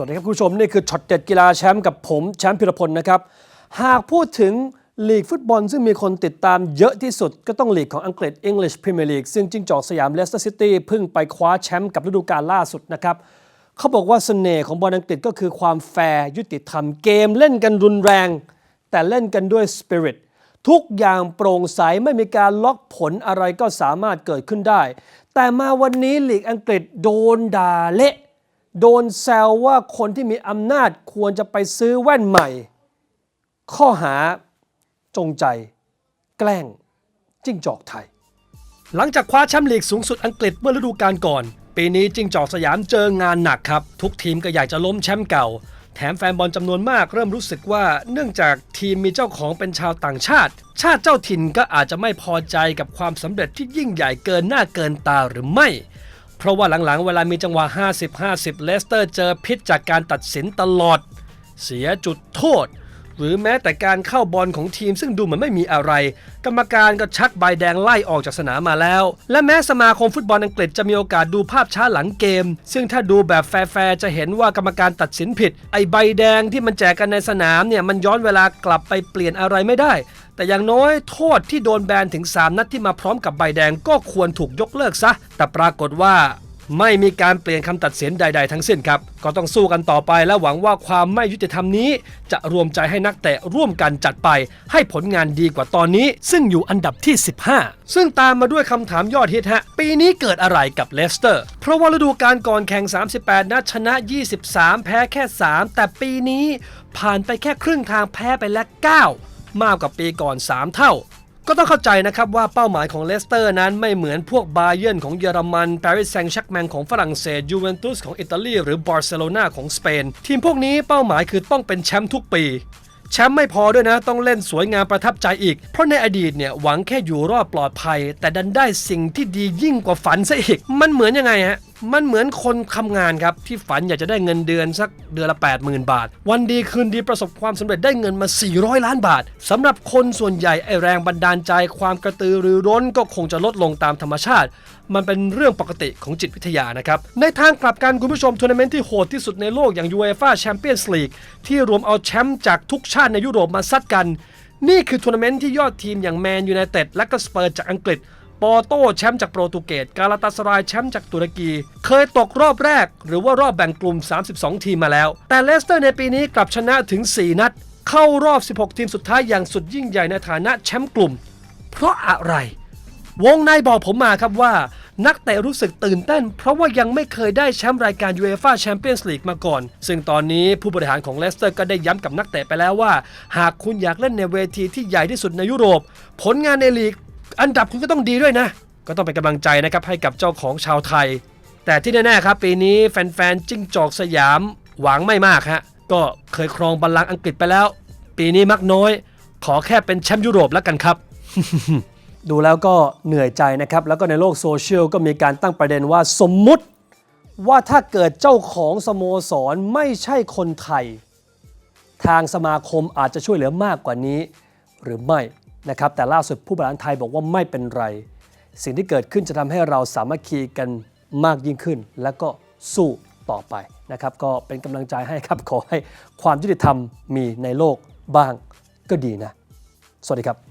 สวัสดีครับคุณผู้ชม นี่คือช็อตเด็ดกีฬาแชมป์กับผม แชมป์พิรพลนะครับ หากพูดถึงลีกฟุตบอลซึ่งมีคนติดตามเยอะที่สุด ก็ต้องลีกของอังกฤษ English Premier League ซึ่งจิงจอกสยามเลสเตอร์ซิตี้เพิ่งไปคว้าแชมป์กับฤดูกาลล่าสุดนะครับ เขาบอกว่าเสน่ห์ของบอลอังกฤษก็คือความแฟร์ยุติธรรมเกมเล่นกันรุนแรง แต่เล่นกันด้วยสปิริตทุกอย่างโปร่งใสไม่มีการล็อกผลอะไรก็สามารถเกิดขึ้นได้ แต่มาวันนี้ลีกอังกฤษโดนด่าเละ โดนแซวว่าคนที่มีอำนาจควรจะไปซื้อแว่นใหม่ ข้อหาจงใจ แกล้ง จิ้งจอกไทย หลังจากคว้าแชมป์ลีกสูงสุดอังกฤษเมื่อฤดูกาลก่อน ปีนี้จิ้งจอกสยามเจองานหนักครับ ทุกทีมก็อยากจะล้มแชมป์เก่า แถมแฟนบอลจำนวนมากเริ่มรู้สึกว่าเนื่องจากทีมมีเจ้าของเป็นชาวต่างชาติ ชาติเจ้าถิ่นก็อาจจะไม่พอใจกับความสำเร็จที่ยิ่งใหญ่เกินหน้าเกินตาหรือไม่ เพราะว่าหลังๆ เวลามีจังหวะ 50-50 เลสเตอร์เจอพิษจากการตัดสินตลอด เสียจุดโทษ หรือแม้แต่การเข้าบอลของทีมซึ่งดูเหมือนไม่มีอะไร กรรมการก็ชักใบแดงไล่ออกจากสนามมาแล้ว และแม้สมาคมฟุตบอลอังกฤษจะมีโอกาสดูภาพช้าหลังเกม ซึ่งถ้าดูแบบแฟร์ๆจะเห็นว่ากรรมการตัดสินผิด ไอใบแดงที่มันแจกกันในสนามเนี่ยมันย้อนเวลากลับไปเปลี่ยนอะไรไม่ได้ แต่อย่างน้อยโทษที่โดนแบนถึง 3 นัดที่มาพร้อมกับใบแดงก็ควรถูกยกเลิกซะ แต่ปรากฏว่า ไม่มีการเปลี่ยนคำตัดสินใด ๆ ทั้งสิ้นครับ ก็ต้องสู้กันต่อไปและหวังว่าความไม่ยุติธรรมนี้ จะรวมใจให้นักเตะร่วมกันจัดไป ให้ผลงานดีกว่าตอนนี้ ซึ่งอยู่อันดับที่ 15 ซึ่งตามมาด้วยคำถามยอดฮิตฮะ ปีนี้เกิดอะไรกับเลสเตอร์ เพราะว่าฤดูกาลก่อนแข่ง 38 นัดชนะ 23 แพ้แค่ 3 แต่ปีนี้ ผ่านไปแค่ครึ่งทางแพ้ไปแล้ว9มากกว่าปีก่อน 3 เท่า ก็ต้องเข้าใจนะครับว่าเป้าหมายของเลสเตอร์นั้นไม่เหมือนพวกบาเยิร์นของเยอรมันปารีสแซงต์แชร์กแมงของฝรั่งเศสยูเวนตุสของอิตาลีหรือบาร์เซโลนาของสเปน ทีมพวกนี้เป้าหมายคือต้องเป็นแชมป์ทุกปีแชมป์ไม่พอด้วยนะ ต้องเล่นสวยงามประทับใจอีก เพราะในอดีตเนี่ย หวังแค่อยู่รอดปลอดภัย แต่ดันได้สิ่งที่ดียิ่งกว่าฝันซะอีก มันเหมือนยังไงฮะ มันเหมือนคนทำงานครับ ที่ฝันอยากจะได้เงินเดือนสักเดือนละ 80,000 บาท วันดีคืนดีประสบความสำเร็จได้เงินมา 400 ล้านบาทสำหรับคนส่วนใหญ่ไอแรงบันดาลใจความกระตือรือร้นก็คงจะลดลงตามธรรมชาติ มันเป็นเรื่องปกติของจิตวิทยานะครับ ในทางกลับกันคุณผู้ชมทัวร์นาเมนต์ที่โหดที่สุดในโลกอย่าง UEFA Champions League ที่รวมเอาแชมป์จากทุกชาติในยุโรปมาซัดกัน นี่คือทัวร์นาเมนต์ที่ยอดทีมอย่างแมนยูไนเต็ดและก็สเปอร์จากอังกฤษ ปอโต้แชมป์จากโปรตุเกสกาลาตาสรายแชมป์จากตุรกี เคยตกรอบแรก หรือว่ารอบแบ่งกลุ่ม 32 ทีมมาแล้ว แต่เลสเตอร์ในปีนี้กลับชนะถึง 4 นัด เข้ารอบ 16 ทีมสุดท้ายอย่างสุดยิ่งใหญ่ในฐานะแชมป์กลุ่ม เพราะอะไร วงในบอกผมมาครับว่า นักเตะรู้สึกตื่นเต้น เพราะว่ายังไม่เคยได้แชมป์รายการ UEFA Champions League มาก่อน ซึ่งตอนนี้ผู้บริหารของเลสเตอร์ก็ได้ย้ำกับนักเตะไปแล้วว่า หากคุณอยากเล่นในเวทีที่ใหญ่ที่สุดในยุโรป ผลงานในลีก อันดับคุณก็ต้องดีด้วยนะ ก็ต้องเป็นกำลังใจนะครับให้กับเจ้าของชาวไทย แต่ที่แน่ๆครับ ปีนี้แฟนๆจิ้งจอกสยามหวังไม่มากฮะก็เคยครองบัลลังอังกฤษไปแล้ว ปีนี้มักน้อย ขอแค่เป็นแชมป์ยุโรปแล้วกันครับ ดูแล้วก็เหนื่อยใจนะครับ แล้วก็ในโลกโซเชียลก็มีการตั้งประเด็นว่าสมมุติว่าถ้าเกิดเจ้าของสโมสรไม่ใช่คนไทย ทางสมาคมอาจจะช่วยเหลือมากกว่านี้ หรือไม่ นะครับแต่ล่าสุดผู้บริหารไทยบอกว่าไม่เป็นไร สิ่งที่เกิดขึ้นจะทำให้เราสามัคคีกันมากยิ่งขึ้น และก็สู้ต่อไปนะครับก็เป็นกำลังใจให้ครับขอให้ความยุติธรรมมีในโลกบ้างก็ดีนะ สวัสดีครับ